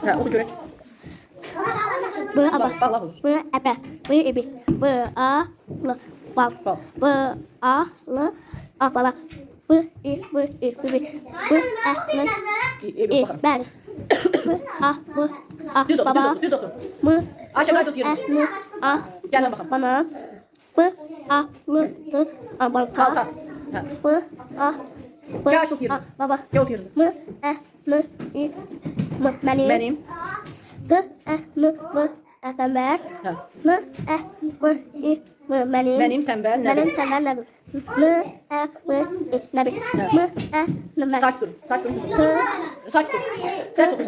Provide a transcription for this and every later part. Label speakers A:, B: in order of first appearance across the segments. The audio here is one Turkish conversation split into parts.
A: Ha, oku görək.
B: B aba.
A: Bak, bak, bak.
B: B ebe. B ebi. B a l bal.
A: Bal.
B: B a l a bala. B i b i b b. B
A: iyi bir
B: i ben. B a b a baba.
A: düz otur.
B: A
A: Gel lan bakalım.
B: bana. B a l t a balta.
A: Balta. Ha.
B: B a b
A: Gel otur yerine.
B: a baba.
A: Gel otur yerine.
B: M e n i benim.
A: Benim.
B: T e n b e tembel. N e b i m benim.
A: Benim tembel
B: Benim
A: Nebi.
B: tembel nebi. N e b i nebi. M e n ben.
A: Sakin durun, sakin durun.
B: T
A: Sakin durun. Ters
B: e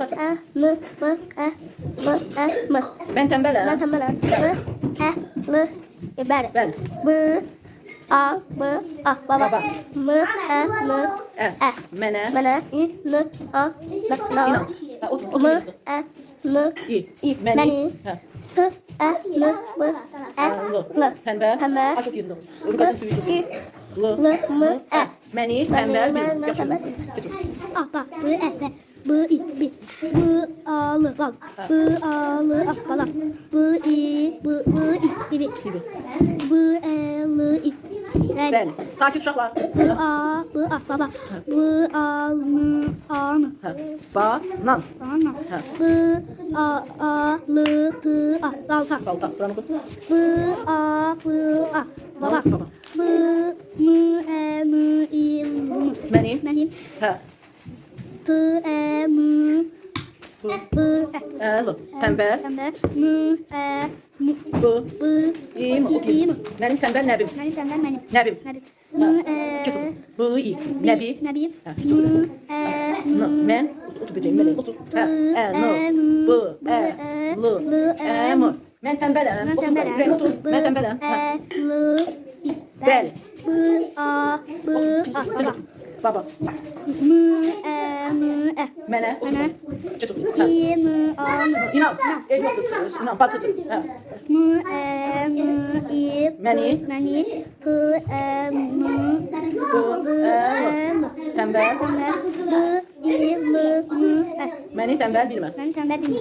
B: n b e b e m.
A: Ben tembel
B: Ben tembel. M e l i ben.
A: Ben.
B: B a b a. Baba. M e n
A: E.
B: e.
A: Mene.
B: Mene i n a n
A: İnan.
B: na.
A: Ha, otur, otur
B: M e n
A: İyi.
B: i
A: Meni.
B: meni.
A: Ha.
B: T e n b e
A: Ha, L. suyu çok.
B: I
A: L.
B: l m e.
A: Meni, tembel, bir. Gel şöyle.
B: tembel.
A: Getir.
B: A ba b e b b i bi b a l bal b a l a bala b i b b i bi bi
A: Gibi.
B: b e i ben.
A: Sakin uşaklar.
B: b a b a baba b a n a n
A: Ha. Ba, nan.
B: ana a a l t a balta
A: Balta. Buranı koy.
B: b a b a baba
A: Baba.
B: b m e n i m
A: Benim.
B: benim
A: Ha.
B: T e m b e
A: E, L. Tembel.
B: Tembel. M, E, M. B,
A: İyiyim. Otur.
B: İyiyim.
A: Benim tembel nebim.
B: Benim tembel benim.
A: Nebim.
B: Nebim.
A: Ha.
B: M, E,
A: Kes otur. Bu iyi. Nebi.
B: Nebim.
A: Ha.
B: M, E. M,
A: Men. Otur beceğim. Meleğim. Otur. Ha. E, no. Bu. E. L. E, M. Men tembelim.
B: Ben
A: Otur.
B: tembelim.
A: Ben otur.
B: B,
A: Ben tembelim. Ha.
B: E, L, I.
A: Bel.
B: B, A, B, A, baba.
A: Baba.
B: E, M, E.
A: Mene.
B: Mene.
A: Geç otur. Ha.
B: I, N, A, N.
A: İnan. İnan. Batıcı. Ha.
B: M, E, N, I,
A: Meni.
B: Meni. T, E, M,
A: Bu.
B: B,
A: E.
B: E, L.
A: Tembel.
B: Tembel. B, I, L, M, E.
A: Meni tembel bilmem.
B: Ben tembel değilim.